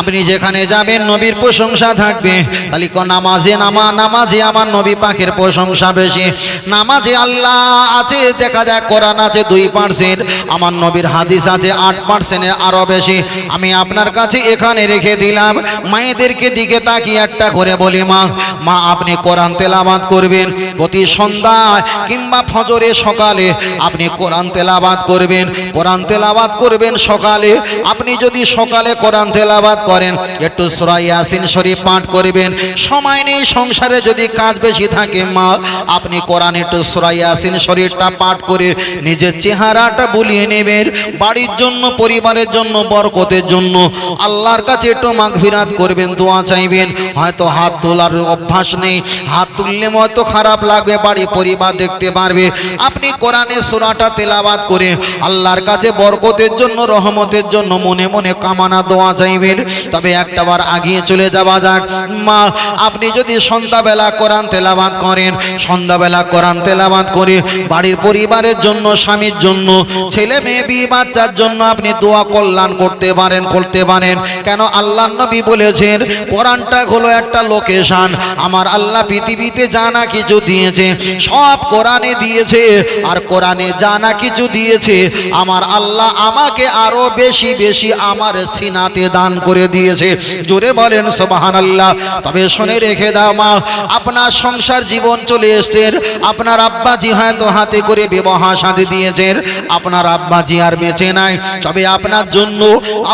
আপনি যেখানে যাবেন নবীর প্রশংসা থাকবে। তাহলে নামাজে নামা, নামাজে আমার নবী পাখের প্রশংসা বেশি। নামাজে আল্লাহ আছে, দেখা যায় কোরআন আছে দুই পার্সেন্ট আমার নবীর হাদিস আছে আট পার্সেন্টে আরও বেশি। আমি আপনার কাছে এখানে রেখে দিলাম, মায়েদেরকে দিকে তাকিয়ে একটা করে বলি, মা মা, আপনি কোরআন তেলাবাদ করবেন প্রতি সন্ধ্যায় কিংবা ফজরে সকালে আপনি কোরআন তেলাবাদ করবেন। কোরআন তেলাবাদ করবেন সকালে, আপনি যদি সকালে কোরআন তেলাবাদ করেন। একটু সুরাই ইয়াসিন শরীফ পাঠ করবেন। সময় নেই সংসারে যদি কাজ বেশি থাকে, মা, আপনি কোরআন একটু সুরাই ইয়াসিন শরীফটা পাঠ করে নিজের চেহারাটা বুলিয়ে নেবেন। বাড়ির জন্য, পরিবারের জন্য, বরকতের জন্য। আল্লাহর কাছে একটু মাগফিরাত করবেন, দোয়া চাইবেন। হয়তো হাত তোলার অভ্যাস নেই। হাত তুললে হয়তো খারাপ লাগবে, বাড়ি, পরিবার দেখতে পারবে। আপনি কোরআনে সুরাটা তেলাবাদ করে আল্লাহর কাছে বরকতের জন্য, রহমতের জন্য মনে মনে কামানা, দোয়া চাইবেন তবে একটাবার আগিয়ে চলে যাওয়া যাক। মা, আপনি যদি সন্ধ্যাবেলা কোরআন তেলাবাদ করেন, সন্ধ্যাবেলা কোরআন তেলাবাদ করে বাড়ির পরিবারের জন্য, স্বামীর জন্য, ছেলে মেয়ে বিয়ে বাচ্চার জন্য আপনি দোয়া কল্যাণ করতে পারেন করতে পারেন। কেন আল্লাহ নবী বলেছেন, কোরআনটা হলো একটা লোকেশন। আমার আল্লাহ পৃথিবীতে জানা কিছু দিয়েছে, সব কোরআনে দিয়েছে, আর কোরআনে জানা কিছু দিয়েছে, আমার আল্লাহ আমাকে আরও বেশি বেশি আমার সিনাতে দান করে দিয়েছে। জোরে বলেন সোবাহান আল্লাহ তবে শুনে রেখে দাও মা, আপনার সংসার জীবন চলে এসছেন আপনার আব্বাজি হয়তো হাতে করে বিবাহ সাথে দিয়েছেন। আপনার আব্বাজি আর বেঁচে নাই। তবে আপনার জন্য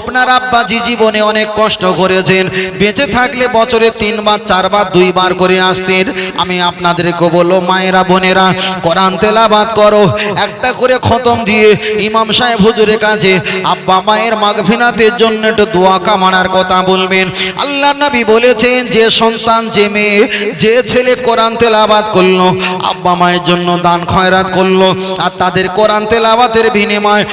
আপনার আব্বাজি জীবনে অনেক কষ্ট করেছেন। বেঁচে থাকলে বছরে তিনবার, চারবার, দুইবার করে আসতেন। আমি আপনাদেরকে বলল মায়েরা, বোনেরা, কোরআন তেলাবাদ করো। একটা করে খতম দিয়ে ইমাম সাহেব হুজুরের কাছে, আব্বা মায়ের মাগফিনাতের জন্য একটু দোয়া কামানার কথা বলবেন। আল্লাহ নবী বলেছেন, যে সন্তান, যে মেয়ে, যে ছেলে কোরআন তেলাবাদ করল, আব্বা মায়ের জন্য দান খয়রাত করল, আর তাদের কোরআন বিনিময়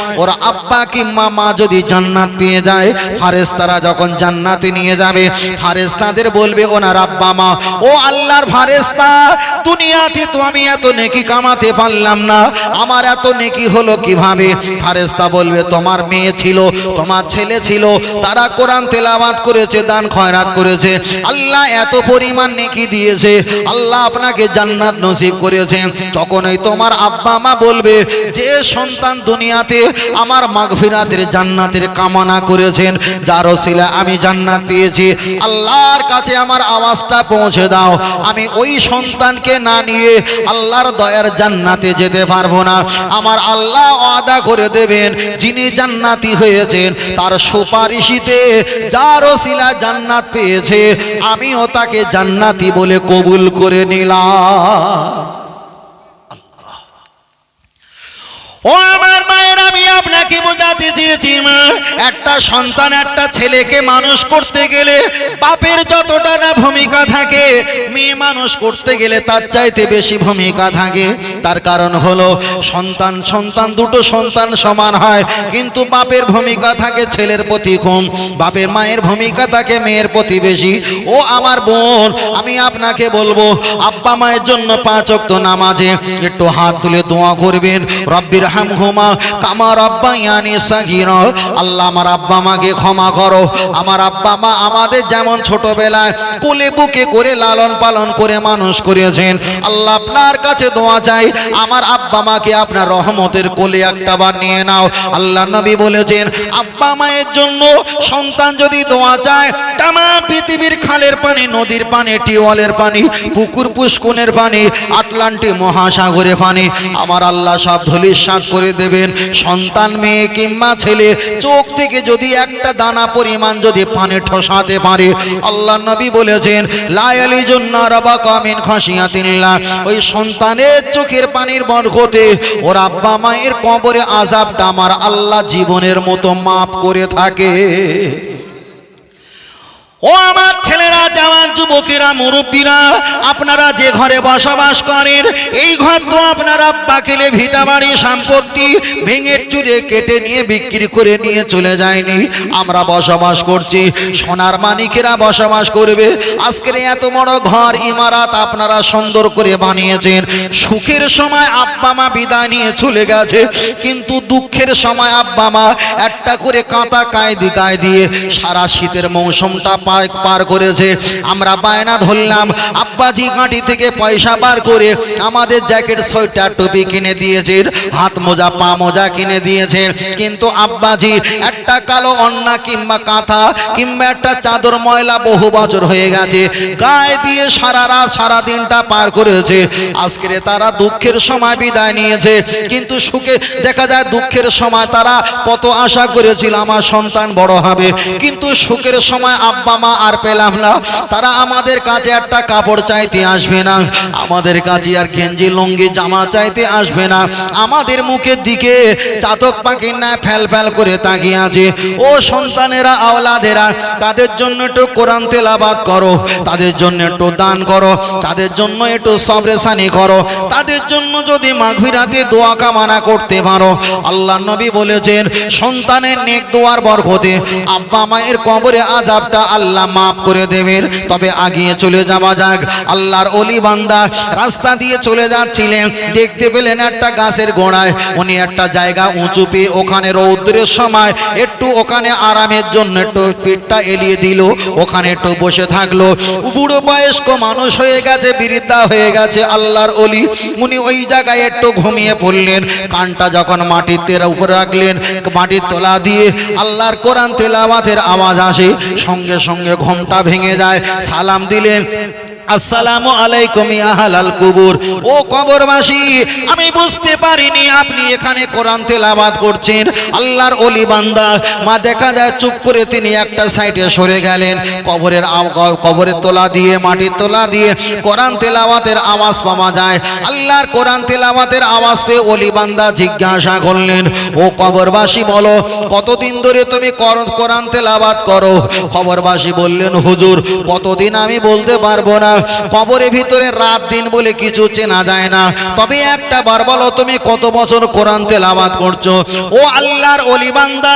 আব্বা কিংবা মা যদি জান্নাত পেয়ে যায় ফারেস্তারা যখন জান্নাতে নিয়ে যাবে ফারেস্তাদের বলবে, ওনার আব্বা মা, ও আল্লাহর ফারেস্তা দুনিয়াতে তো আমি এত নেকি কামাতে পারলাম না, আমার এত নেকি হলো কীভাবে? ফারেস্তা বলবে, তোমার মেয়ে ছিল, তোমার ছেলে ছিল, তারা কোরআন তেলাবাদ করেছে, দান খয়রাত করেছে, আল্লাহ এত পরিমাণ নেকি দিয়েছে, আল্লাহ আপনাকে জান্নাত নসিব করেছে। তখন ওই তোমার আব্বা মা বলবে, যে সন্তান দুনিয়াতে আমার মাগফিরাতের জান্নাতের কামনা করেছেন, যার ওসিলা আমি জান্নাত পেয়েছি, আল্লাহর কাছে আমার আওয়াজটা পৌঁছে দাও। আমি ওই সন্তানকে না নিয়ে আল্লাহর দয়ার জান্নাতে যেতে পারব না। আমার আল্লাহ আদা করে দেবেন, যিনি জান্নাতি হয়েছেন, তার সুপারিশিতে যার ওসিলা জান্নাত পেয়েছে আমিও তাকে জান্নাতি বলে কবুল করে নিলাম। ও আমার আমি আপনাকে বোঝাতে চেয়েছি একটা সন্তান, একটা ছেলেকে মানুষ করতে গেলে বাপের যতটা না ভূমিকা থাকে, মেয়ে মানুষ করতে গেলে তার চাইতে বেশি ভূমিকা থাকে। তার কারণ হলো, সন্তান সন্তান, দুটো সন্তান সমান হয়, কিন্তু বাপের ভূমিকা থাকে ছেলের প্রতি কম বাপের মায়ের ভূমিকা থাকে মেয়ের প্রতি বেশি। ও আমার বোন, আমি আপনাকে বলব, আব্বা মায়ের জন্য পাঁচ নামাজে একটু হাত তুলে দোয়া করবেন। রব্বির হাম ঘুমা কামার আব্বা ইয়ানি সাগির। আল্লাহ আমার আব্বা মাকে ক্ষমা করো। আমার আব্বা মা আমাদের যেমন ছোটবেলায় কোলে বুকে করে লালন পালন করে মানুষ করেছেন। আল্লাহ আপনার কাছে দোয়া চাই। আমার আব্বা মাকে আপনার রহমতের কোলে একটা বার নিয়ে নাও। আল্লাহ নবী বলেছেন, আব্বা মায়ের জন্য সন্তান যদি দোয়া চায়, তামা পৃথিবীর খালের পানি, নদীর পানি টিওয়ালের পানি, পুকুর পুষ্কুনের পানি আটলান্টি মহাসাগরের পানি, আমার আল্লাহ সব ধলিসাৎ করে দেবেন। সন্তান, মেয়ে কিংবা ছেলে, চোখ থেকে যদি একটা দানা পরিমাণ যদি পানে ঠসাতে পারে, আল্লাহ নবী বলেছেন লায়ালি জন্য রবা কামিন তিনলা ওই সন্তানের চোখের পানির বরকতে ওর আব্বা মায়ের কবরে আজাবটা আমার আল্লাহ জীবনের মতো মাফ করে থাকে। ও আমার ছেলেরা জওয়ান যুবকেরা, মুরব্বীরা, আপনারা যে ঘরে বসবাস করেন, এই ঘর তো আপনারা খেলে ভিটা বাড়ি সম্পত্তি ভেঙে চুরে কেটে নিয়ে বিক্রি করে নিয়ে চলে যায়নি। আমরা বসবাস করছি, সোনার মানিকেরা বসবাস করবে। আজকের এত বড় ঘর, ইমারাত আপনারা সুন্দর করে বানিয়েছেন। সুখের সময় আব্বা মা বিদায় নিয়ে চলে গেছে, কিন্তু দুঃখের সময় আব্বা মা একটা করে কাঁটা কায়দি গায়ে দিয়ে সারা শীতের মৌসুমটা পার করেছে। আমরা বায়না ধরলাম, আব্বাজি গাঁটি থেকে পয়সা বার করে আমাদের জ্যাকেট, সোয়েটার, টুপি কিনে দিয়েছেন, হাত মোজা, পা মোজা কিনে দিয়েছেন। কিন্তু আব্বাজি একটা কালো অন্না কিংবা কাঁথা কিংবা একটা চাদর ময়লা বহু বছর হয়ে গেছে, গায়ে দিয়ে সারা রাত, সারা পার করেছে। আজকে তারা দুঃখের সময় বিদায় নিয়েছে, কিন্তু সুখে দেখা যায় দুঃখের সময় তারা কত আশা করেছিল, আমার সন্তান বড় হবে। কিন্তু সুখের সময় আব্বা মা আর পেলাম না। তারা আমাদের কাছে একটা কাপড় চাইতে আসবে না। আমাদের কাছে আর গেঞ্জি, লুঙ্গি, জামা চাইতে আসবে না। আমাদের মুখের দিকে চাতক পাখির না ফ্যাল ফেল করে তাকিয়ে আছে। ও সন্তানেরা, আওলাদেরা, তাদের জন্য একটু কোরআন তেলাবাদ করো। তাদের জন্য একটু দান করো। তাদের জন্য একটু সবরেসানি করো। তাদের জন্য যদি মাঘবিরাতে দোয়া কামানা করতে পারো, আল্লাহ নবী বলেছেন, সন্তানের নেক দোয়ার বরকতে আব্বা মায়ের কবরে আজাবটা আল্লাহ মাফ করে দেবেন। তবে আগিয়ে চলে যাওয়া যাক। আল্লাহর অলি বান্দা রাস্তা দিয়ে চলে যাচ্ছিলেন। দেখতে পেলেন একটা গাছের গোড়ায়। উনি একটা জায়গা উঁচু পেয়ে ওখানে রৌদ্রের সময় একটু ওখানে আরামের জন্য একটু পিঠটা এলিয়ে দিল। ওখানে একটু বসে থাকল। বুড়ো বয়স্ক মানুষ হয়ে গেছে, বৃদ্ধা হয়ে গেছে আল্লাহর অলি উনি ওই জায়গায় একটু ঘুমিয়ে পড়লেন। কানটা যখন মাটির তেরা উপরে রাখলেন, মাটির তোলা দিয়ে আল্লাহর কোরআন তেলাওয়াতের আওয়াজ আসে। সঙ্গে সঙ্গে ঘুমটা ভেঙে যায়। সালাম দিলেন আসসালামু আলাইকুম, ইয়া হালাল কুবুর। ও কবরবাসী, আমি বুঝতে পারিনি আপনি এখানে কোরআন তেলাওয়াত করছেন। আল্লাহর ওলি বান্দা, মা দেখা যায় চুপ করে তিনি একটা সাইডে সরে গেলেন। কবরের কবরের তোলা দিয়ে, মাটির তোলা দিয়ে কোরআন তেলাওয়াতের আওয়াজ পাওয়া যায়। আল্লাহর কোরআন তেলাওয়াতের আওয়াজ পেয়ে ওলি বান্দা জিজ্ঞাসা করলেন, ও কবরবাসী বলো, কতদিন ধরে তুমি কর- কোরআন তেলাওয়াত করো? কবরবাসী বললেন, হুজুর, কতদিন আমি বলতে পারব না। কবরের ভিতরে রাত দিন বলে কিছু চেনা যায় না। তবে একটা বার বলো, তুমি কত বছর কোরআন তেলাওয়াত করছ? ও আল্লাহর অলি বান্দা,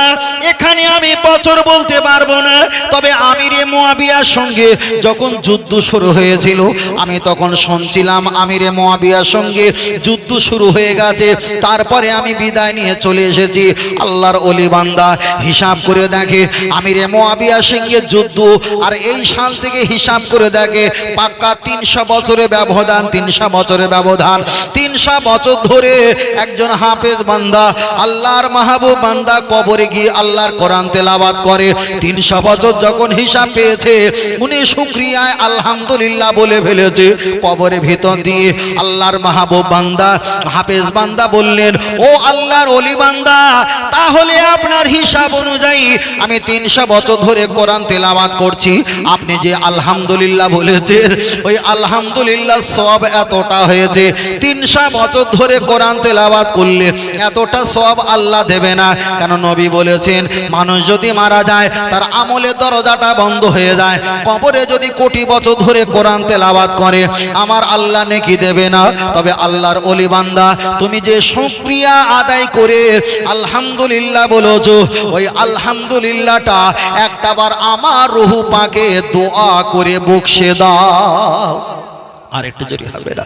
এখানে আমি বছর বলতে পারব না। তবে আমিরে মুয়াবিয়ার সঙ্গে যখন যুদ্ধ শুরু হয়েছিল, আমি তখন শুনছিলাম আমিরে মুয়াবিয়ার সঙ্গে যুদ্ধ শুরু হয়ে গেছে। তারপরে আমি বিদায় নিয়ে চলে এসেছি। আল্লাহর অলি বান্দা, হিসাব করে দেখে, আমিরে মুয়াবিয়ার সঙ্গে যুদ্ধ, আর এই সাল থেকে হিসাব করে দেখে পাক্কা তিনশো বছরের ব্যবধান, তিনশো বছরের ব্যবধান, তিনশো বছর ধরে একজন হাফেজ বান্দা, আল্লাহর মাহবুব বান্দা কবরে গিয়ে আল্লাহর কোরআন তেলাবাদ করে। তিনশো বছর যখন হিসাব পেয়েছে, উনি শুক্রিয়ায় আলহামদুলিল্লাহ বলে ফেলেছে, কবরে ভিতর দিয়ে আল্লাহর মাহবুব বান্দা, হাফেজ বান্দা বললেন, ও আল্লাহর অলি বান্দা, তাহলে আপনার হিসাব অনুযায়ী আমি তিনশো বছর ধরে কোরআন তেলাবাদ করছি। আপনি যে আলহামদুলিল্লাহ বলেছেন ওই আলহামদুলিল্লাহ সব এতটা হয়েছে। তিনশো বছর ধরে কোরআন তেলাবাদ করলে এতটা সব আল্লাহ দেবে না। কেন নবী বলেছেন, মানুষ যদি মারা যায়, তার আমলের দরজাটা বন্ধ হয়ে যায়। কবরে যদি কোটি বছর ধরে কোরআন তেলাবাদ করে, আমার আল্লাহ নেকি দেবে না। তবে আল্লাহর অলিবান্দা তুমি যে সুক্রিয়া আদায় করে আলহামদুলিল্লাহ বলেছ, ওই আলহামদুলিল্লাহটা একটাবার আমার রুহু পাকে দোয়া করে বকশে দাও। আর একটু জোরে হবে না।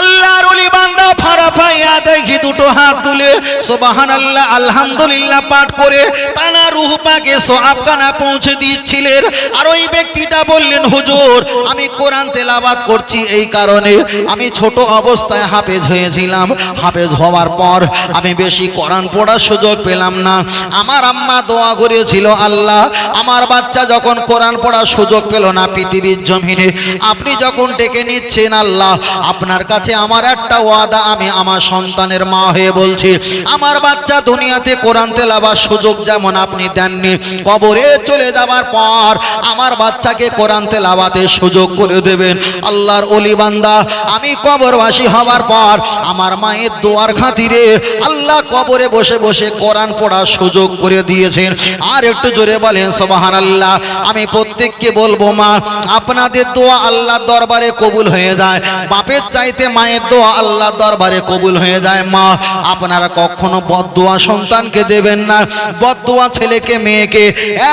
আল্লাহর ওলি বান্দা ফাড়া পাইয়া দেখি দুটো হাত তুলে সুবহানাল্লাহ, আলহামদুলিল্লাহ পাঠ করে তানা রূহ পাকে সোয়াবখানা পৌঁছে দিচ্ছিলেন। আর ওই ব্যক্তিটা বললেন, হুজুর, আমি কোরআন তেলাবাদ করছি এই কারণে আমি ছোট অবস্থায় হাফেজ হয়েছিলাম। হাফেজ হওয়ার পর আমি বেশি কোরআন পড়ার সুযোগ পেলাম না। আমার আম্মা দোয়া করেছিল, আল্লাহ, আমার বাচ্চা যখন কোরআন পড়ার সুযোগ পেল না পৃথিবীর জমিনে, আপনি যখন ডেকে নিচ্ছেন আল্লাহ আপনার আপনার কাছে আমার একটা ওয়াদা, আমি আমার সন্তানের মা হয়ে বলছি, আমার বাচ্চা দুনিয়াতে কোরআন তেলাবার সুযোগ যেমন আপনি দেননি, কবরে চলে যাবার পর আমার বাচ্চাকে কোরআন তেলাবাতে সুযোগ করে দেবেন। আল্লাহর অলি বান্দা, আমি কবরবাসী হবার পর আমার মায়ের দোয়ার খাতিরে আল্লাহ কবরে বসে বসে কোরআন পড়ার সুযোগ করে দিয়েছেন। আর একটু জোরে বলেন সোবাহান আল্লাহ আমি প্রত্যেককে বলব মা, আপনাদের দোয়া আল্লাহর দরবারে কবুল হয়ে যায়। বাপের চাইতে মায়ের দোয়া আল্লাহর দরবারে কবুল হয়ে যায়, মা। আপনারা কখনো বদদোয়া সন্তানকে দেবেন না। বদদোয়া ছেলেকে, মেয়েকে,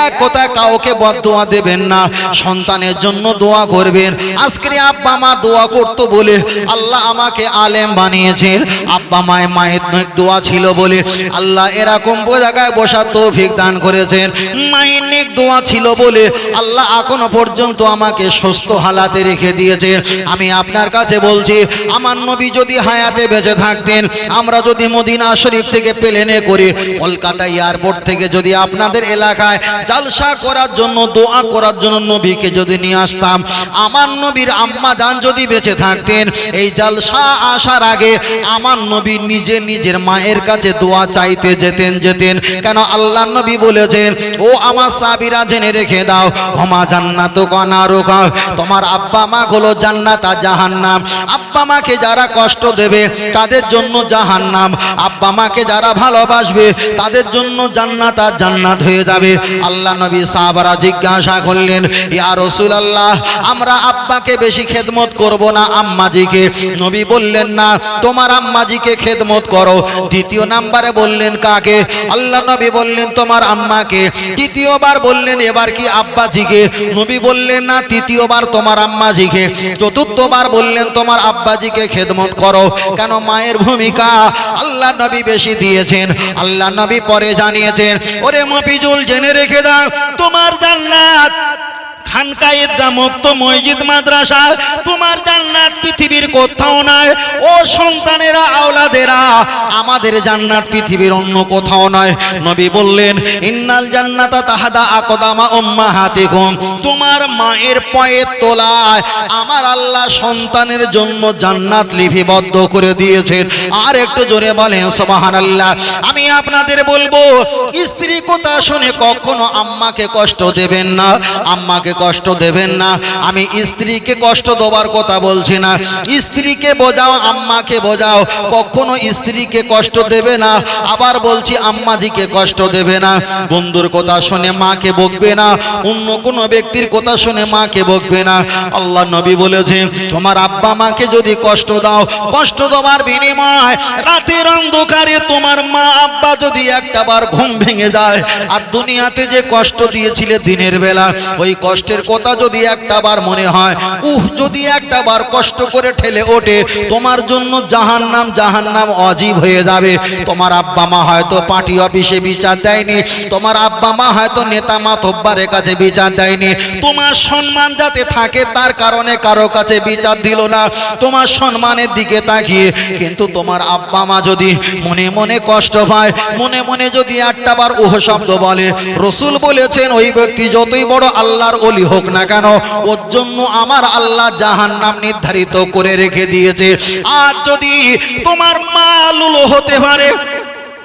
এক কথা কাউকে বদদোয়া দেবেন না। সন্তানের জন্য দোয়া করবেন। আজকে আব্বা মা দোয়া করতো বলে আল্লাহ আমাকে আলেম বানিয়েছেন। আব্বা মায়ের মায়ের দোয়া ছিল বলে আল্লাহ এরকম জায়গায় বসার তৌফিক দান করেছেন। মায়ের নেক দোয়া ছিল বলে আল্লাহ এখনও পর্যন্ত আমাকে সুস্থ হালাতে রেখে দিয়েছে আমি আপনার কাছে বলছি আমার নবী যদি হায়াতে বেঁচে থাকতেন, আমরা যদি মদিনা শরীফ থেকে প্লেনে করে, কলকাতা এয়ারপোর্ট থেকে যদি আপনাদের এলাকায় জালসা করার জন্য, দোয়া করার জন্য নবীকে যদি নিয়ে আসতাম, আমার নবীর আম্মা জান যদি বেঁচে থাকতেন, এই জালসা আসার আগে আমার নবী নিজে নিজের মায়ের কাছে দোয়া চাইতে যেতেন যেতেন। কেন আল্লাহ নবী বলেছেন, ও আমার সাবিরা জেনে রেখে দাও ক্ষমা জান্নাত তোমার আব্বা মা হলো জান্নাত আর জাহান্নাম। আব্বা মাকে যারা কষ্ট দেবে, তাদের জন্য জাহান্নাম। আব্বা মাকে যারা ভালোবাসবে, তাদের জন্য জান্নাত আর জান্নাত হয়ে যাবে। আল্লাহ নবী সাহাবারা জিজ্ঞাসা করলেন, ইয়া রাসূলুল্লাহ, আমরা আব্বাকে বেশি খেদমত করব না আম্মাজিকে? নবী বললেন, না, তোমার আম্মাজিকে খেদমত করো। দ্বিতীয় নাম্বারে বললেন, কাকে? আল্লাহ নবী বললেন, তোমার আম্মাকে। তৃতীয়বার বললেন, এবার কি আব্বাজিকে? নবী বললেন, না, তৃতীয়বার তোমার আম্মাজিকে। চতুর্থবার বললেন, তোমার আব্বাজিকে খেদমত করো। কেন মায়ের ভূমিকা? আল্লাহ নবী বেশি দিয়েছেন। আল্লাহ নবী পরে জানিয়েছেন, ওরে মফিজুল, জেনে রেখে দাও, তোমার জান্নাত খানকা মুক্ত মসজিদ মাদ্রাসা, তোমার জান্নাত পৃথিবীর কোথাও নাই ও সন্তানেরা, আওলাদেরা, আমাদের জান্নাত পৃথিবীর অন্য কোথাও নয়। নবী বললেন, ইন্নাল জান্নাতা তাহাদা আকদামা উম্মাহাতিকুম। তোমার মায়ের পায়ের তলায় আমার আল্লাহ সন্তানের জন্য জান্নাত লিপিবদ্ধ করে দিয়েছেন। আর একটু জোরে বলেন, সুবহানাল্লাহ। আমি আপনাদের বলব, স্ত্রী কথা শুনে কখনো আম্মাকে কষ্ট দেবেন না। আম্মাকে কষ্ট দেবেন না। আমি স্ত্রীকে কষ্ট দেওয়ার কথা বলছি না। স্ত্রীকে বোঝাও, আম্মাকে বোঝাও। কখনো স্ত্রীকে কষ্ট দেবে না। আবার বলছি, আম্মাজিকে কষ্ট দেবে না। বন্ধুর কথা শুনে মাকে বকবে না। অন্য কোনো ব্যক্তির কথা শুনে মাকে বকবে না। আল্লাহ নবী বলেছে, তোমার আব্বা মাকে যদি কষ্ট দাও, কষ্ট দেওয়ার বিনিময় রাতের অন্ধকারে তোমার মা আব্বা যদি একটা বার ঘুম ভেঙে যায়, আর দুনিয়াতে যে কষ্ট দিয়েছিলে দিনের বেলা, ওই কষ্টের কথা যদি একটা বার মনে হয়, উহ, যদি একটা বার কষ্ট করে ঠেলে ওঠে, তোমার জন্য জাহান্নাম জাহান্নাম অজীব হয়ে যাবে। তোমার আব্বা মা হয়তো পার্টি অফিসে বিচার দেয়নি, তোমার আব্বা মা হয়তো নেতা মাতব্বারের কাছে বিচার দেয়নি। তোমার সম্মান যাতে থাকে, তার কারণে কারও কাছে বিচার দিল না। তোমার সম্মানের দিকে তাকিয়ে, কিন্তু তোমার আব্বা মা যদি মনে মনে কষ্ট পায়, মনে মনে যদি একটা বার উহ শব্দ বলে, রসুল বলেছেন, ওই ব্যক্তি যতই বড় আল্লাহর অলি হোক না কেন, ওর জন্য আমার আল্লাহ জাহান নাম নির্ধারিত করে রেখে দিয়েছে। আর যদি তোমার মা লুলো হতে পারে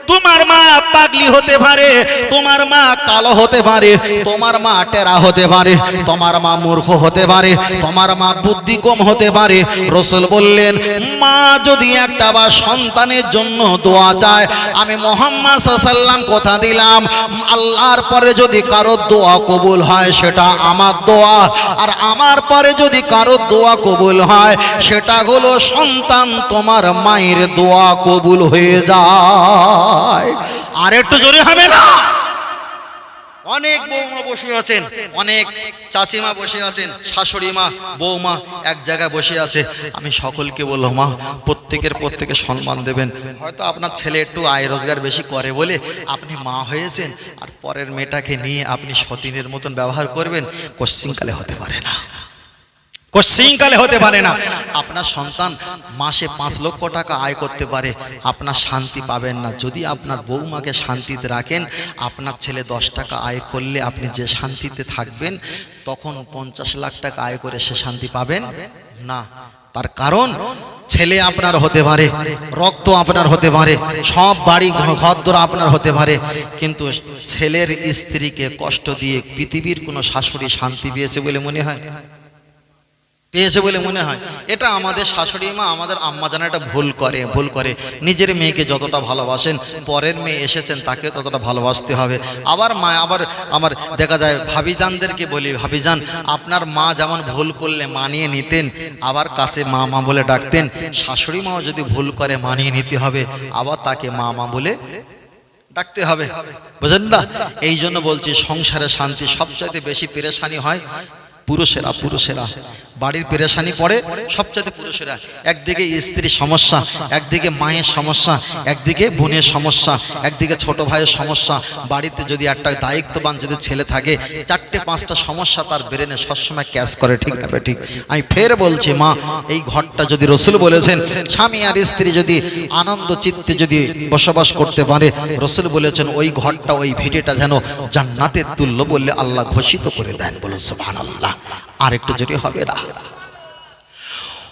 তোমার মা পাগলি হতে পারে, তোমার মা কালো হতে পারে, তোমার মা টেরা হতে পারে, তোমার মা মূর্খ হতে পারে, তোমার মা বুদ্ধি কম হতে পারে। রসুল বললেন, মা যদি একটা বা সন্তানের জন্য দোয়া চায়, আমি মোহাম্মদ সাল্লাম কথা দিলাম, আল্লাহর পরে যদি কারও দোয়া কবুল হয়, সেটা আমার দোয়া। আর আমার পরে যদি কারও দোয়া কবুল হয়, সেটা হলো সন্তান তোমার মায়ের দোয়া কবুল হয়ে যায়। আর একটু জোরে হবে না। অনেক বৌমা বসে আছেন, অনেক চাচিমা বসে আছেন শাশুড়ি মা বৌমা এক জায়গায় বসে আছে। আমি সকলকে বললাম, মা, প্রত্যেকের প্রত্যেকে সম্মান দেবেন। হয়তো আপনার ছেলে একটু আয় রোজগার বেশি করে বলে আপনি মা হয়েছেন, আর পরের মেয়েটাকে নিয়ে আপনি সতীনের মতন ব্যবহার করবেন, কোশ্চিনকালে হতে পারে না। কোশ্চিনকালে হতে পারে না। আপনার সন্তান মাসে পাঁচ লক্ষ টাকা আয় করতে পারে। আপনার শান্তি পাবেন না। যদি আপনার বৌমাকে শান্তিতে রাখেন, আপনার ছেলে দশ টাকা আয় করলে আপনি যে শান্তিতে থাকবেন, তখন পঞ্চাশ লাখ টাকা আয় করে সে শান্তি পাবেন না। তার কারণ, ছেলে আপনার হতে পারে, রক্ত আপনার হতে পারে, সব বাড়ি ঘর আপনার হতে পারে। কিন্তু ছেলের স্ত্রীকে কষ্ট দিয়ে পৃথিবীর কোনো শাশুড়ি শান্তি পেয়েছে বলে মনে হয়? পেয়েছে বলে মনে হয়। এটা আমাদের শাশুড়ি মা, আমাদের আম্মা জানা এটা ভুল করে ভুল করে। নিজের মেয়েকে যতটা ভালোবাসেন, পরের মেয়ে এসেছেন তাকে ততটা ভালোবাসতে হবে। আবার মা, আবার আমার দেখা যায়, ভাবিজানদেরকে বলি, ভাবিজান, আপনার মা যেমন ভুল করলে মানিয়ে নিতেন, আবার কাছে মা মা বলে ডাকতেন, শাশুড়ি মাও যদি ভুল করে মানিয়ে নিতে হবে, আবার তাকে মা মা বলে ডাকতে হবে। বুঝলেন না? এই জন্য বলছি, সংসারে শান্তি সবচাইতে বেশি পেরেশানি হয় পুরুষেরা পুরুষেরা। বাড়ির পেরেশানি পড়ে, সবচাইতে পুরুষেরা। একদিকে স্ত্রীর সমস্যা, একদিকে মায়ের সমস্যা, একদিকে বোনের সমস্যা, একদিকে ছোট ভাইয়ের সমস্যা। বাড়িতে যদি একটা দায়িত্ববান যদি ছেলে থাকে, চারটে, পাঁচটা সমস্যা তার ব্রেনে সবসময় ক্যাশ করে, ঠিক না ঠিক? আমি ফের বলছি, মা, এই ঘরটা যদি রসুল বলেছেন, স্বামী আর স্ত্রী যদি আনন্দ চিত্তে যদি বসবাস করতে পারে, রসুল বলেছেন, ওই ঘরটা, ওই ভিটেটা যেন জান্নাতের তুল্য বললে আল্লাহ ঘোষিত করে দেন বলো সুবহানাল্লাহ। আর একটু যদি হবে না।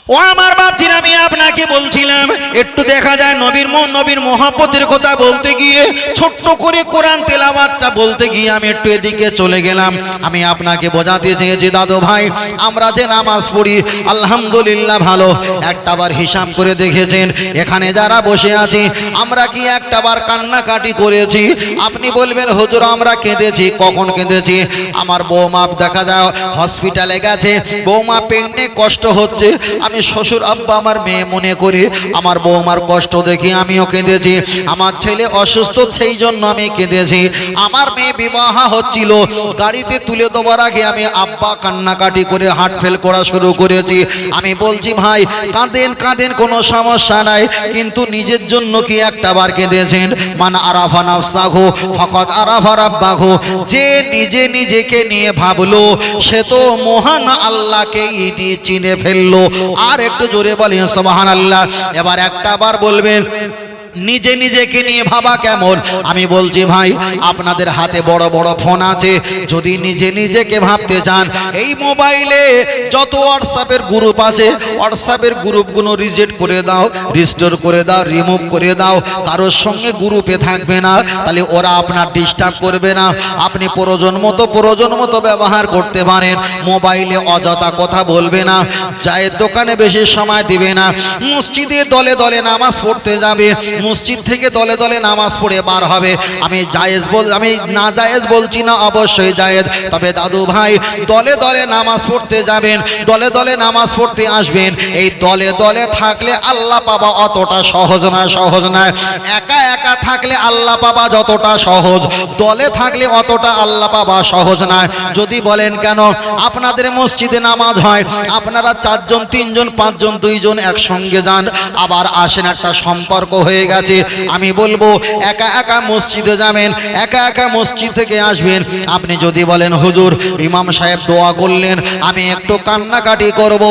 ও আমার বাপজির, আমি আপনাকে বলছিলাম, একটু দেখা যায় নবীর মন, নবীর মহাপতের কথা বলতে গিয়ে, ছোট্ট করে কোরআন তেলাওয়াতটা বলতে গিয়ে আমি একটু এদিকে চলে গেলাম। আমি আপনাকে বোঝাতে চেয়েছি, দাদু ভাই, আমরা যে নামাজ পড়ি, আলহামদুলিল্লাহ ভালো। একটাবার হিসাব করে দেখেছেন, এখানে যারা বসে আছি, আমরা কি একটা একটাবার কান্নাকাটি করেছি? আপনি বলবেন, হুজুর, আমরা কেঁদেছি। কখন কেঁদেছি? আমার বৌমা, দেখা যায় হসপিটালে গেছে। বৌমা পেটে কষ্ট হচ্ছে। আমি শ্বশুর আব্বা আমার মেয়ে মনে করি, আমার বৌমার কষ্ট দেখে আমিও কেঁদেছি, আমার ছেলে অসুস্থ সেই জন্য আমি কেঁদেছি। আমার মেয়ে বিবাহ হচ্ছিল, গাড়িতে তুলে দেওয়ার আগে আমি আব্বা কান্নাকাটি করে হার্ট ফেল করা শুরু করেছি। আমি বলছি, ভাই, কাঁদেন কাঁদেন, কোনো সমস্যা নাই, কিন্তু নিজের জন্য কি একটা বার কেঁদেছেন? মান আরাফা নাফসাহু ফকত আরাফা রাব্বাহু। যে নিজে নিজেকে নিয়ে ভাবলো, সে তো মহান আল্লাহকেই চিনে ফেলল। আর একটু জোরে বলেন সুবহান আল্লাহ এবার একটা বার বলবেন নিজে নিজেকে নিয়ে ভাবা কেমন? আমি বলছি ভাই, আপনাদের হাতে বড় বড় ফোন আছে। যদি নিজে নিজেকে ভাবতে চান, এই মোবাইলে যত হোয়াটসঅ্যাপের গ্রুপ আছে হোয়াটসঅ্যাপের গ্রুপগুলো রিজেক্ট করে দাও রিস্টোর করে দাও রিমুভ করে দাও। কারোর সঙ্গে গ্রুপে থাকবে না, তাহলে ওরা আপনার ডিস্টার্ব করবে না। আপনি প্রয়োজন মতো প্রয়োজন মতো ব্যবহার করতে পারেন। মোবাইলে অযথা কথা বলবে না চায়ের দোকানে বেশি সময় দিবে না। মসজিদে দলে দলে নামাজ পড়তে যাবে মসজিদ থেকে দলে দলে নামাজ পড়ে বার হবে। আমি জায়েজ বল, আমি না জায়েজ বলছি না, অবশ্যই জায়েজ। তবে দাদু ভাই, দলে দলে নামাজ পড়তে যাবেন, দলে দলে নামাজ পড়তে আসবেন। এই দলে দলে থাকলে আল্লাহ পাবা অতটা সহজ নয় সহজ নয় একা একা থাকলে আল্লাহ পাবা যতটা সহজ। দলে থাকলে অতটা আল্লাহ পাবা সহজ নয় যদি বলেন কেন? আপনাদের মসজিদে নামাজ হয়, আপনারা চারজন, তিনজন, পাঁচজন, দুইজন একসঙ্গে যান, আবার আসেন একটা সম্পর্ক হয়ে গেছে আমি বলব, একা একা মসজিদে যাবেন, একা একা মসজিদ থেকে আসবেন। আপনি যদি বলেন, হুজুর, ইমাম সাহেব দোয়া করলেন, আমি একটু কান্নাকাটি করব।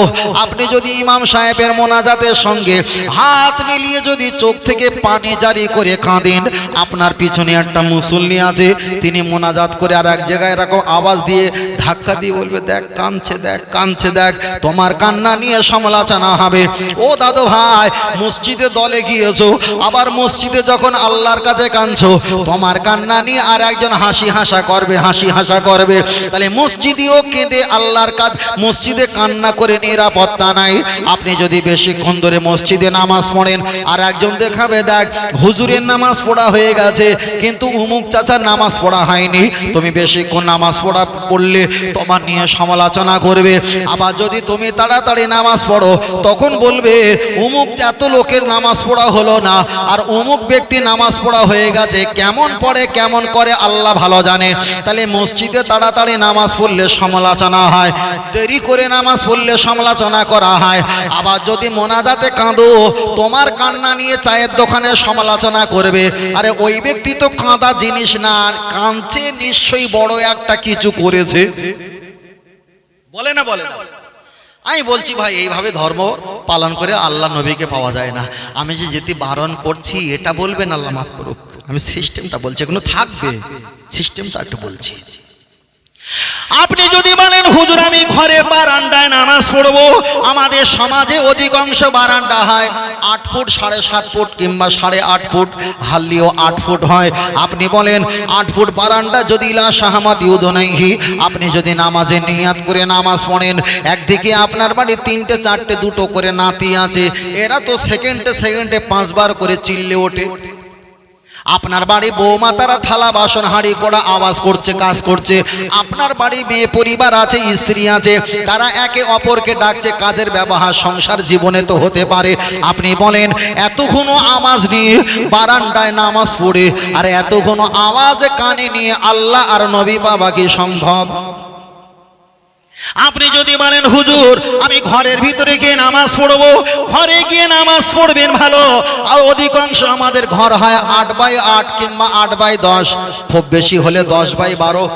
আপনি যদি ইমাম সাহেবের মোনাজাতের সঙ্গে হাত মিলিয়ে যদি চোখ থেকে পানি জারি করে কাঁদেন, আপনার পিছনে একটা মুসল্লি আছে, তিনি মোনাজাত করে আর এক জায়গায় এরকম আওয়াজ দিয়ে ধাক্কা দিয়ে বলবে, দেখ, কাঁদছে দেখ কাঁদছে, দেখ, তোমার কান্না নিয়ে সমালোচনা হবে। ও দাদু ভাই, মসজিদে দলে গিয়েছো আবার মসজিদে যখন আল্লাহর কাছে কাঁদছো, তোমার কান্না নিয়ে আর একজন হাসি হাসা করবে, হাসি হাসা করবে। তাহলে মসজিদেও কেঁদে আল্লাহর কাজ, মসজিদে কান্না করে নিরাপত্তা নাই। আপনি যদি বেশিক্ষণ ধরে মসজিদে নামাজ পড়েন, আর একজন দেখাবে, দেখ, হুজুরের নামাজ পড়া হয়ে গেছে, কিন্তু উমুক চাচার নামাজ পড়া হয়নি। তুমি বেশিক্ষণ নামাজ পড়া পড়লে তোমার নিয়ে সমালোচনা করবে। আবার যদি তুমি তাড়াতাড়ি নামাজ পড়ো, তখন বলবে, উমুক এত লোকের নামাজ পড়া হলো না আর অমুক ব্যক্তি নামাজ পড়া হয়ে গেছে, কেমন পড়ে, কেমন করে, আল্লাহ ভালো জানে। তাহলে মসজিদে তাড়াতাড়ি নামাজ পড়লে সমালোচনা হয়, দেরি করে নামাজ পড়লে সমালোচনা করা হয়। আবার যদি মোনাজাতে কাঁদো, তোমার কান্না নিয়ে চায়ের দোকানে সমালোচনা করবে। আরে ওই ব্যক্তি তো কাঁদা জিনিস না, কাঁদছে নিশ্চয়ই বড় একটা কিছু করেছে। বলে না বলে না। আমি বলছি, ভাই, এইভাবে ধর্ম পালন করে আল্লাহ নবীকে পাওয়া যায় না। আমি যে যেতে বারণ করছি, এটা বলবেন, আল্লাহ মাফ করুক। আমি সিস্টেমটা বলছি, এগুলো থাকবে। সিস্টেমটা একটু বলছি। আপনি যদি বলেন, হুজুর, আমি ঘরে বারান্দায় নামাজ পড়ব। আমাদের সমাজে অধিকাংশ বারান্দা হয় আট ফুট, সাড়ে সাত ফুট কিংবা সাড়ে আট ফুট, হাল্লিও আট ফুট হয়। আপনি বলেন, আট ফুট বারান্দা যদি লা শাহমাদ ইউদনাইহি। আপনি যদি নামাজে নিয়াত করে নামাজ পড়েন, একদিকে আপনার বাড়ি তিনটে, চারটে, দুটো করে নাতি আছে। এরা তো সেকেন্ডে সেকেন্ডে পাঁচবার করে চিল্লে ওঠে। আপনার বাড়ি বৌমা তারা থালা বাসন, হাঁড়ি করা আওয়াজ করছে, কাজ করছে। আপনার বাড়ি মেয়ে পরিবার আছে, স্ত্রী আছে, তারা একে অপরকে ডাকছে, কাজের ব্যবহার সংসার জীবনে তো হতে পারে। আপনি বলেন, এতক্ষণ আওয়াজ নিয়ে বারান্দায় নামাজ পড়ে, আর এতক্ষণ আওয়াজ কানে নিয়ে আল্লাহ আর নবী বাবাকে সম্ভব। আপনি যদি বলেন, হুজুর, আমি ঘরের ভিতরে গিয়ে নামাজ পড়ব। ঘরে গিয়ে নামাজ পড়বেন ভালো। আর অধিকাংশ আমাদের ঘর হয় আট বাই আট কিংবা আট বাই দশ। খুব বেশি হলে দশ বাই বারো।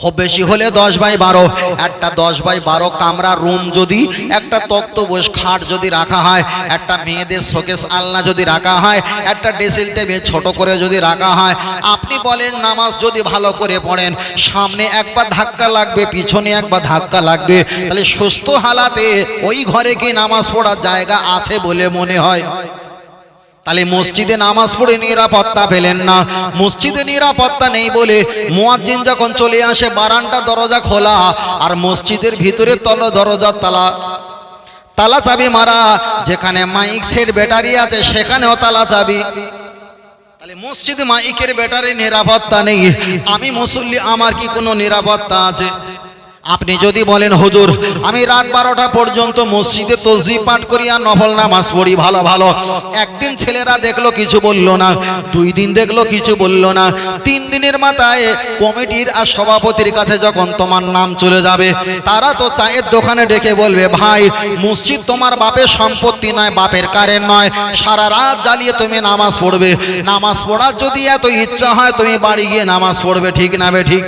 খুব বেশি হলে দশ বাই বারো। একটা দশ বাই বারো কামরা রুম যদি, একটা তক্ত বস খাট যদি রাখা হয়, একটা মেয়েদের শোকেস আলনা যদি রাখা হয়, একটা ড্রেসিং টেবিল ছোট করে যদি রাখা হয়, আপনি বলেন নামাজ যদি ভালো করে পড়েন, সামনে একবার ধাক্কা লাগবে, পিছনে একবার ধাক্কা লাগবে, তাহলে সুস্থ হালাতে ওই ঘরে কি নামাজ পড়ার জায়গা আছে বলে মনে হয়? তাহলে মসজিদে নামাজ পড়ে নিরাপত্তা পেলেন না। মসজিদে নিরাপত্তা নেই বলে মুয়াজ্জিন যখন চলে আসে, বারান্দা, দরজা খোলা, আর মসজিদের ভিতরে তল, দরজা, তালা তালা চাবি মারা, যেখানে মাইক সেট ব্যাটারি আছে, সেখানেও তালা চাবি। তাহলে মসজিদে মাইকের ব্যাটারি নিরাপত্তা নেই। আমি মুসল্লি, আমার কি কোনো নিরাপত্তা আছে? আপনি যদি বলেন, হুজুর, আমি রাত বারোটা পর্যন্ত মসজিদে তসবি পাঠ করি আর নফল নামাজ পড়ি, ভালো ভালো। একদিন ছেলেরা দেখল, কিছু বলল না। দুই দিন দেখল, কিছু বলল না। তিন দিনের মাথায় কমিটির আর সভাপতির কাছে যখন তোমার নাম চলে যাবে, তারা তো চায়ের দোকানে ডেকে বলবে, ভাই, মসজিদ তোমার বাপের সম্পত্তি নয়, বাপের কারের নয়। সারা রাত জ্বালিয়ে তুমি নামাজ পড়বে। নামাজ পড়ার যদি এত ইচ্ছা হয়, তুমি বাড়ি গিয়ে নামাজ পড়বে, ঠিক না বে, ঠিক?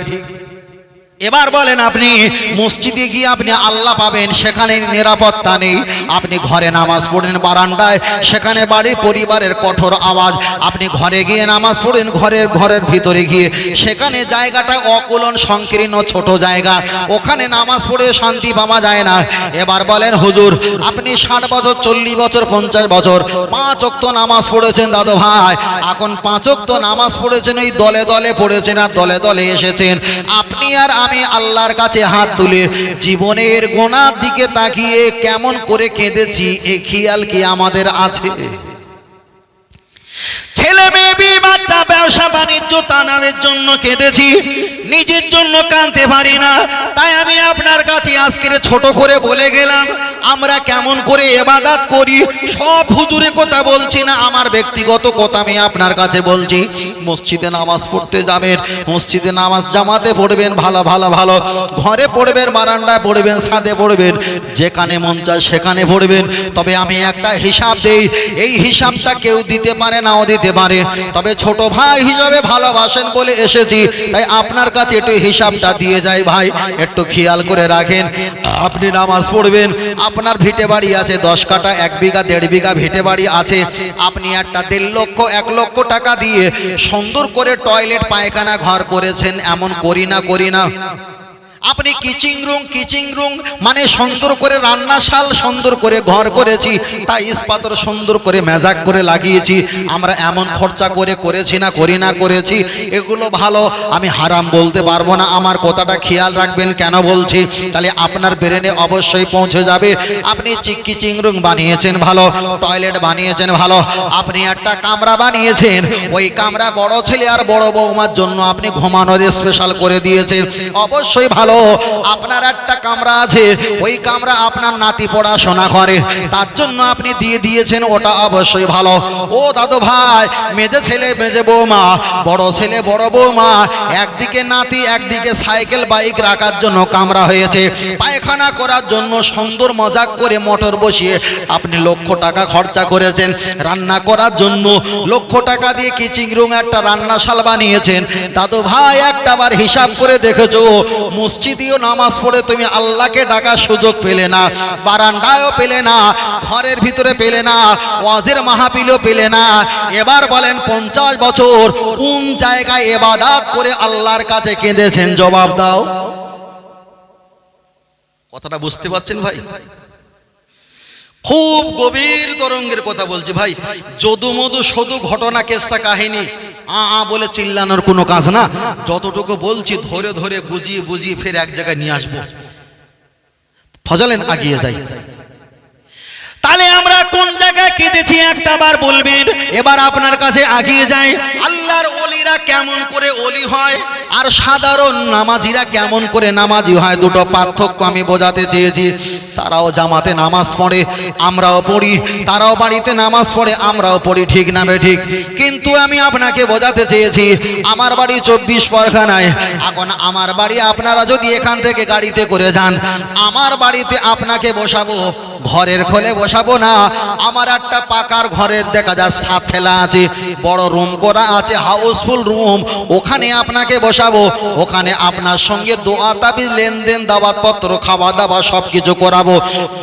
এবার বলেন আপনি, মসজিদে গিয়ে আপনি আল্লাহ পাবেন, সেখানে নিরাপত্তা নেই। আপনি ঘরে নামাজ পড়েন বারান্দায়, সেখানে বাড়ির পরিবারের কঠোর আওয়াজ। আপনি ঘরে গিয়ে নামাজ পড়েন, ঘরের ঘরের ভিতরে গিয়ে। সেখানে জায়গাটা অকুলন, সংকীর্ণ, ছোট জায়গা। ওখানে নামাজ পড়ে শান্তি পাওয়া যায় না। এবার বলেন, হুজুর, আপনি ষাট বছর, চল্লিশ বছর, পঞ্চাশ বছর, পাঁচ অক্ত নামাজ পড়েছেন দাদু ভাই। এখন পাঁচ অক্ত নামাজ পড়েছেন ওই দলে দলে পড়েছেন আর দলে দলে এসেছেন। আপনি আর আমি আল্লাহর কাছে হাত তুলে জীবনের গোনার দিকে তাকিয়ে কেমন করে কেঁদেছি, এ খেয়াল কি আমাদের আছে? ছেলে মেয়ে বাচ্চা, ব্যবসা, বাণিজ্য তানাদের জন্য কেঁদেছি, নিজের জন্য কাঁদতে পারি না। তাই আমি আপনার কাছে আজকের ছোট করে বলে গেলাম আমরা কেমন করে এবাদাত করি? সব হুজুরে কথা বলছি না, আমার ব্যক্তিগত কথা আমি আপনার কাছে বলছি। মসজিদে নামাজ পড়তে যাবেন, মসজিদে নামাজ জামাতে পড়বেন, ভালো ভালো ভালো। ঘরে পড়বেন, বারান্দায় পড়বেন, ছাদে পড়বেন, যেখানে মন চায় সেখানে পড়বেন। তবে আমি একটা হিসাব দেই, এই হিসাবটা কেউ দিতে পারে নাও দিতে পারে। তবে ছোট ভাই হিসাবে ভালোবাসেন বলে এসেছি, তাই আপনার কাছে একটু হিসাবটা দিয়ে যায় ভাই, একটু খেয়াল করে রাখেন। আপনি নামাজ পড়বেন আপনার ভিটে বাড়ি আছে, দশ কাটা, এক বিঘা, দেড় বিঘা ভিটে বাড়ি আছে। আপনি একটা দেড় লক্ষ, এক লক্ষ টাকা দিয়ে সুন্দর করে টয়লেট পায়খানা, ঘর করেছেন, এমন করি না করি না। আপনি কিচিং রুম কিচিং রুম মানে সুন্দর করে রান্নাশাল সুন্দর করে ঘর করেছি টাইস পাথর সুন্দর করে মেজাক করে লাগিয়েছি আমরা এমন খরচা করে করেছি না করি না করেছি এগুলো ভালো আমি হারাম বলতে পারব না আমার কথাটা খেয়াল রাখবেন কেন বলছি তাহলে আপনার ব্রেনে অবশ্যই পৌঁছে যাবে আপনি চিক্কি চিংরুং বানিয়েছেন ভালো টয়লেট বানিয়েছেন ভালো আপনি একটা কামরা বানিয়েছেন ওই কামরা বড় ছেলে আর বড় বৌমার জন্য আপনি ঘুমানোর স্পেশাল করে দিয়েছেন অবশ্যই ভালো। আপনার একটা কামরা আছে, ওই কামরা আপনার নাতি পড়াশোনা করে। তার জন্য আপনি দিয়ে দিয়েছেন, ওটা অবশ্যই ভালো। ও দাদু ভাই মেজে ছেলে মেজে বৌমা, বড় ছেলে, বড় বৌমা, একদিকে নাতি, একদিকে সাইকেল, বাইক রাখার জন্য কামরা হয়েছে। পায়খানা করার জন্য সুন্দর মজাক করে মোটর বসিয়ে আপনি লক্ষ টাকা খরচা করেছেন। রান্না করার জন্য লক্ষ টাকা দিয়ে কিচিং রুম একটা রান্নাশাল বানিয়েছেন। দাদু ভাই একটা বার হিসাব করে দেখেছ মসজিদেও নামাজ পড়ে তুমি আল্লাহকে ডাকার সুযোগ পেলে না, বারান্দায়ও পেলে না, ঘরের ভিতরে পেলে না, ওয়াজের মাহাপিলও পেলে না। এবার বলেন পঞ্চাশ বছর কোন জায়গায় এবাদাত করে আল্লাহর কাছে কেঁদেছেন? জবাব দাও। কথাটা বুঝতে পারছেন ভাই? খুব গভীর তরঙ্গের কথা বলছি ভাই। যদু মধু শুধু ঘটনা কেসা কাহিনী? আ বলে চিল্লানোর কোনো কাজ না। যতটুকু বলছি ধরে ধরে বুঝিয়ে বুঝিয়ে ফের এক জায়গায় নিয়ে আসব। ফজলেন আগিয়ে যাই। তাহলে আমরা কোন জায়গায় কেঁদেছি একটা বার বলবেন? এবার আপনার কাছে আগিয়ে যাই। আল্লাহর অলিরা কেমন করে অলি হয়? আর সাধারণ নামাজিরা কেমন করে নামাজি হয়? দুটো পার্থক্য আমি বোঝাতে চেয়েছি। তারাও জামাতে নামাজ পড়ে, আমরাও পড়ি। তারাও বাড়িতে নামাজ পড়ে, আমরাও পড়ি, ঠিক নামে ঠিক? কিন্তু আমি আপনাকে বোঝাতে চেয়েছি, আমার বাড়ি চব্বিশ পরখানায় এখন আমার বাড়ি আপনারা যদি এখান থেকে গাড়িতে করে যান, আমার বাড়িতে আপনাকে বসাবো। ঘরের খোলে বসাবো না। আমার একটা পাকার ঘরের দেখা যায় সাত ফেলা আছে বড় রুম করা আছে, হাউসফুল রুম। ওখানে আপনাকে বসাবো। ওখানে আপনার সঙ্গে দোয়া দাবি লেনদেন দাবাতপত্র খাওয়া দাওয়া সব কিছু করাবো।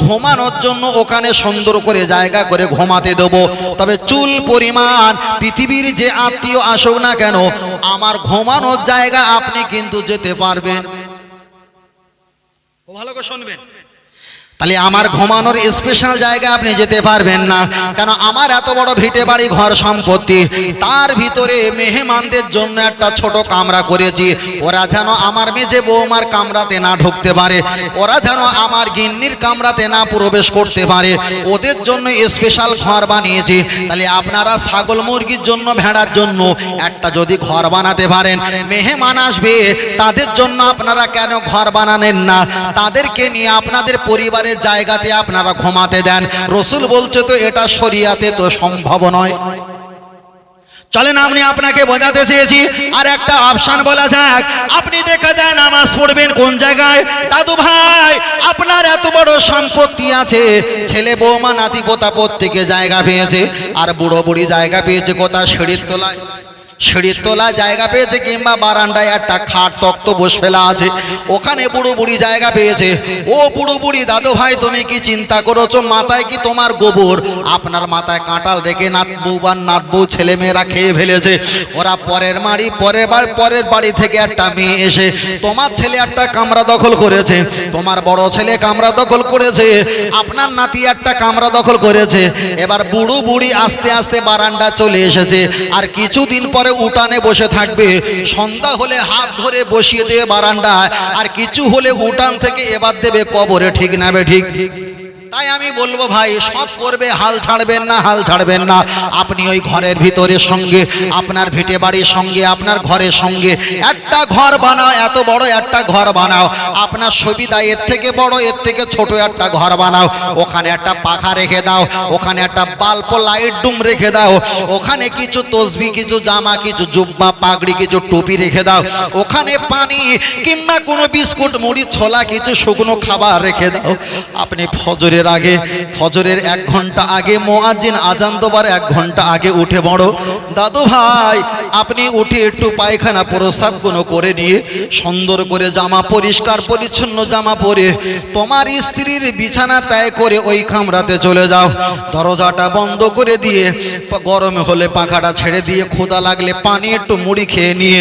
ঘুমানোর জন্য ওখানে সুন্দর করে জায়গা করে ঘুমাতে দেবো। তবে চুল পরিমাণ, পৃথিবীর যে আত্মীয় আসুক না কেন, আমার ঘুমানোর জায়গা আপনি কিন্তু যেতে পারবেন। ভালো করে শুনবেন। তাহলে আমার ঘুমানোর স্পেশাল জায়গা আপনি যেতে পারবেন না। কেন আমার এত বড় ভিটে বাড়ি, ঘর সম্পত্তি, তার ভিতরে মেহমানদের জন্য একটা ছোট কামরা করেছি। ওরা যেন আমার মেজে বৌমার কামরাতে না ঢুকতে পারে, ওরা যেন আমার গিন্নির কামরাতে না প্রবেশ করতে পারে। ওদের জন্য স্পেশাল ঘর বানিয়েছি। তাহলে আপনারা ছাগল মুরগির জন্য, ভেড়ার জন্য একটা যদি ঘর বানাতে পারেন, মেহমান আসবে, তাদের জন্য আপনারা কেন ঘর বানানেন না? তাদেরকে নিয়ে আপনাদের পরিবারের জায়গাতে আপনারা ঘুমাতে দেন। রসুল বলছে, তো এটা শরিয়াতে তো সম্ভব নয়। চলেন, আমি আপনাকে বোঝাতে চেয়েছি। আর একটা অপশন বলা যাক। আপনি দেখা যায় নামাজ পড়বেন কোন জায়গায়? দাদু ভাই, আপনার এত বড় সম্পত্তি আছে। ছেলে বৌমা নাতি পোতা প্রত্যেকে জায়গা পেয়েছে। আর বুড়ো বুড়ি জায়গা পেয়েছে কোথা সিঁড়ির তলায়। সিঁড়ির তোলা জায়গা পেয়েছে কিংবা বারান্দায় একটা খাট তক্ত বস ফেলা আছে। ওখানে বুড়ো বুড়ি জায়গা পেয়েছে। ও বুড়ো বুড়ি দাদু ভাই, তুমি কি চিন্তা করেছ? মাথায় কি তোমার গোবর? আপনার মাথায় কাঁটাল রেখে নাত বা নাত বউ ছেলে মেয়েরা খেয়ে ফেলেছে। ওরা পরের মাড়ি পরের বাড়ি পরের বাড়ি থেকে একটা মেয়ে এসে তোমার ছেলে একটা কামরা দখল করেছে। তোমার বড় ছেলে কামরা দখল করেছে। আপনার নাতি একটা কামরা দখল করেছে। এবার বুড়ো বুড়ি আস্তে আস্তে বারান্দা চলে এসেছে। আর কিছুদিন পরে উঠানে বসে থাকবে। সন্ধ্যা হলে হাত ধরে বসিয়ে দেবে বারান্দায়, আর কিছু হলে উটান থেকে এবার দেবে কবরে, ঠিক নাবে ঠিক? তাই আমি বলব ভাই, সব করবে, হাল ছাড়বেন না, হাল ছাড়বেন না। আপনি ওই ঘরের ভিতরের সঙ্গে, আপনার ভিটে বাড়ির সঙ্গে, আপনার ঘরের সঙ্গে, একটা ঘর বানাও, এত বড় একটা ঘর বানাও। আপনার সুবিধা এর থেকে বড়, এর থেকে ছোট একটা ঘর বানাও। ওখানে একটা পাখা রেখে দাও, ওখানে একটা বাল্ব লাইট ডুম রেখে দাও। ওখানে কিছু তসবি, কিছু জামা, কিছু জুব্বা, পাগড়ি, কিছু টুপি রেখে দাও। ওখানে পানি কিংবা কোনো বিস্কুট, মুড়ি, ছোলা, কিছু শুকনো খাবার রেখে দাও। আপনি ফজরের আগে, ফজরের এক ঘণ্টা আগে, মোয়াজ্জিন আজান দেবার এক ঘণ্টা আগে উঠে বড়। দাদু ভাই, আপনি উঠে একটু পায়খানা প্রসাব কোনো করে নিয়ে সুন্দর করে জামা পরিষ্কার, পরিচ্ছন্ন জামা পরে তোমার স্ত্রীর বিছানা ত্যাগ করে ওই কামরাতে চলে যাও। দরজাটা বন্ধ করে দিয়ে, গরম হলে পাখাটা ছেড়ে দিয়ে ক্ষুদা লাগলে পানি একটু মুড়ি খেয়ে নিয়ে,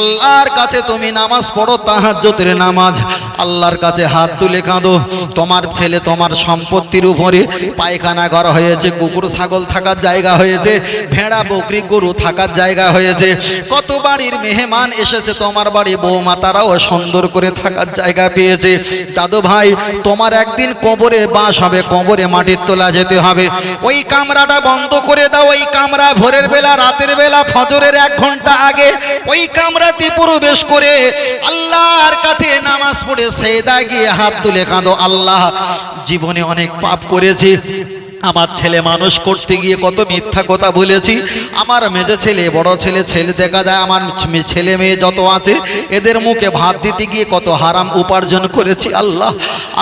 আল্লাহর কাছে তুমি নামাজ পড়ো তাহাজ্জতের নামাজ। আল্লাহর কাছে হাত তুলে কাঁদো। তোমার ছেলে তোমার সম্পত্তির উপরে পায়খানা ঘর হয়েছে, কুকুর, ছাগল থাকার জায়গা হয়েছে, ভেড়া, বকরি, গরু থাকার জায়গা হয়েছে। কত বাড়ির মেহমান এসেছে, তোমার বাড়ি বৌমা তারাও সুন্দর করে থাকার জায়গা পেয়েছে। দাদু ভাই, তোমার একদিন কবরে বাস হবে, কবরে মাটির তোলা যেতে হবে। ওই কামরাটা বন্ধ করে দাও, ওই কামরা ভোরের বেলা, রাতের বেলা, ফজরের এক ঘণ্টা আগে। ওই কামরাতে প্রবেশ করে আল্লাহর কাছে নামাজ পড়ে সেদা গিয়ে হাত তুলে কাঁদো, আল্লাহ, জীবনে অনেক পাপ করেছি। আমার ছেলে মানুষ করতে গিয়ে কত মিথ্যা কথা বলেছি। আমার মেজে ছেলে, বড় ছেলে ছেলে দেখা যায়, আমার ছেলে মেয়ে যত আছে, এদের মুখে ভাত দিতে গিয়ে কত হারাম উপার্জন করেছি আল্লাহ।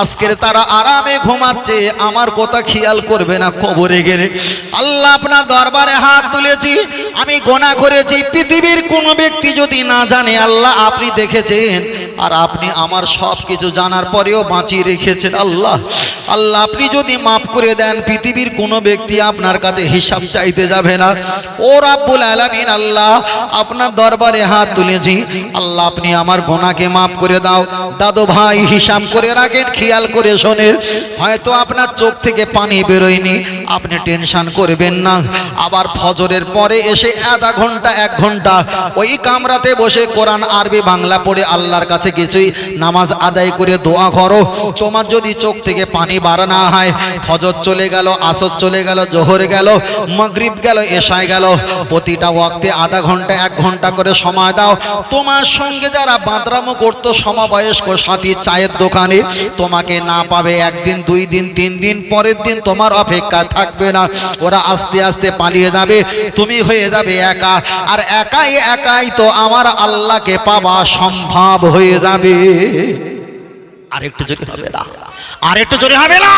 আজকের তারা আরামে ঘুমাচ্ছে, আমার কথা খেয়াল করবে না কবরে গেলে। আল্লাহ আপনার দরবারে হাত তুলেছি, আমি গোনা করেছি। পৃথিবীর কোনো ব্যক্তি যদি না জানে, আল্লাহ আপনি দেখেছেন আর আপনি আমার সব কিছু জানার পরেও বাঁচিয়ে রেখেছেন আল্লাহ। আল্লাহ, আপনি যদি মাফ করে দেন, পৃথিবীর কোনো ব্যক্তি আপনার কাছে হিসাব চাইতে যাবে না। ও রাব্বুল আলামিন আল্লাহ, আপনার দরবারে হাত তুলেছি। আল্লাহ, আপনি আমার গোনাকে মাফ করে দাও। দাদু ভাই, হিসাব করে রাখেন, খেয়াল করে শোনেন। হয়তো আপনার চোখ থেকে পানি বেরোয়নি। আপনি টেনশন করবেন না। আবার ফজরের পরে এসে আধা ঘণ্টা, এক ঘণ্টা ওই কামরাতে বসে কোরআন, আরবি, বাংলা পড়ে আল্লাহর কাছে কিছুই নামাজ আদায় করে দোয়া করো। তোমার যদি চোখ থেকে পানি বার না হয়, ফজর চলে গেল, আসর চলে গেল, জোহর গেল, মগরিব গেল, এশায় গেল, প্রতিটা ওয়াক্তে আধা ঘণ্টা, এক ঘণ্টা করে সময় দাও। তোমার সঙ্গে যারা বাঁদরামো করতো, সমবয়স্ক সাথী চায়ের দোকানে, তোমাকে না পাবে একদিন, দুই দিন, তিন দিন, পরের দিন তোমার অপেক্ষা থাকবে না। ওরা আস্তে আস্তে পালিয়ে যাবে, তুমি হয়ে যাবে একা। আর একাই একাই তো আমার আল্লাহকে পাওয়া সম্ভব যাবে আরেকটু জোরে হবে না। আরেকটু জোরে হবে না।